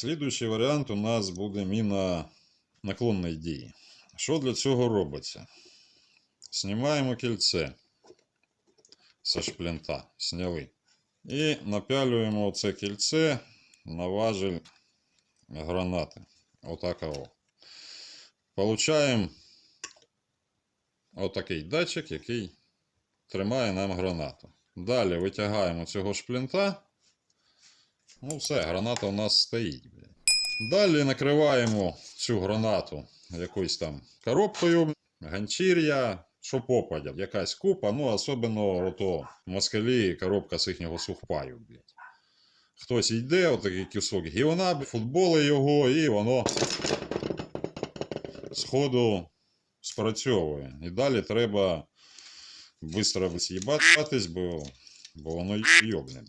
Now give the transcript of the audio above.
Слідуючий варіант у нас буде міна наклонної дії. Що для цього робиться? Знімаємо кільце зі шплінта. Сняли. І напялюємо це кільце на важель гранати. Отакого. Получаємо отакий датчик, який тримає нам гранату. Далі витягаємо цього шплінта. Ну, все, граната у нас стоїть. Далі накриваємо цю гранату якоюсь там коробкою, ганчір'я, що попадя, якась купа, ну, особливо ото москалі, коробка з їхнього сухпаю. Блядь. Хтось йде, отакий кусок гівна, футболи його, і воно сходу спрацьовує. І далі треба швидко з'їбатись, бо, бо воно йобне.